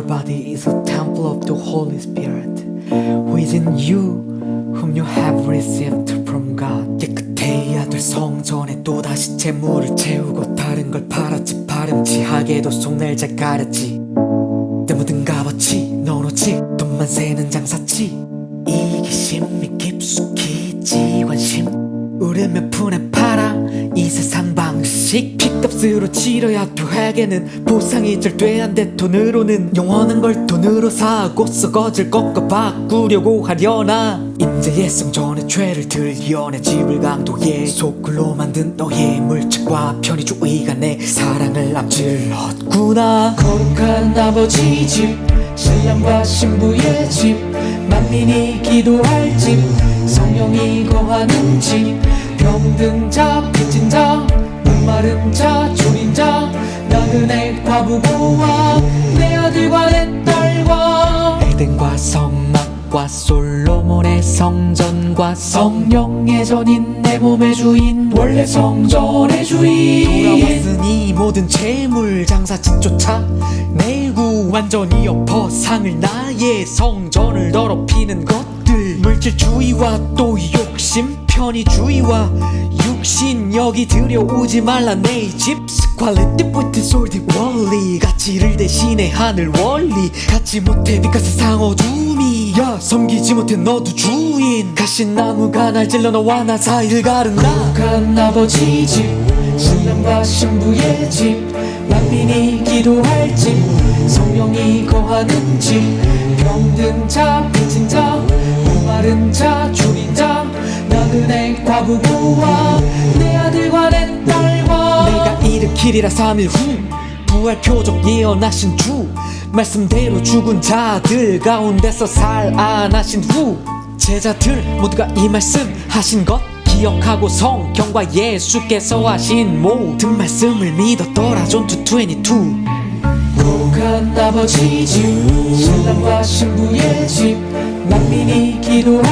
body is a temple of the Holy Spirit, who is in you, whom you have received from God. 깨끗해야 될 성전에 또다시 재물을 채우고 다른 걸 팔았지 파렴치하게도 속날 잘 가렸지. 때 묻은 값어치 넌 오직 돈만 세는 장사치. 이기심이 깊숙이 있지 관심. 우리 몇 푼에 팔아 이 세상 방식 핏 값으로 치러야 또 회계는 보상이 잘 돼안돼. 돈으로는 영원한 걸 돈으로 사고 썩어질 것과 바꾸려고 하려나? 인재의 성전에 죄를 들여내 집을 강도해 속글로 만든 너의 물질과 편의주의가 내 사랑을 앞질렀구나. 거룩한 아버지 집 신랑과 신부의 집 만민이 기도할 집 성령이 거하는 집 병든 자 빚진 자 목마른 자 졸인 자 나그네 과부고와 내 아들과 내 딸과 에덴과 성막과 솔로몬의 성전과 성령의 전인 내 몸의 주인 원래 성전의 주인. 돌아왔으니 모든 재물 장사짓 쫓아 내구 완전히 엎어 상을 나의 성전을 더럽히는 것들. 물질주의와 또 욕심 편의주의와 육신 여기 들여오지 말라. 내집 스퀄레티 뿌트 솔디 원리. 가치를 대신해 하늘 원리. 갖지 못해 빛과 세상 어둠이 야. 섬기지 못해 너도 주인. 가신 나무가 날 찔러 너와 나 사이를 가른다 거룩한 아버지 집 신랑과 신부의 집 만민이 기도할 집 성령이 거하는 집. 병든 자 빚진 자 목마른 자 줄인 자 나그네 과부고와 내 아들과 내 딸과 내가 일으키리라 3일 후 부활 표적 예언하신 주 말씀대로 죽은 자들 가운데서 살아나신 후 제자들 모두가 이 말씀 하신 것 기억하고 성경과 예수께서 하신 모든 말씀을 믿었더라. 존투 22 거룩한 아버지 집 신랑과 신부의 집집 성령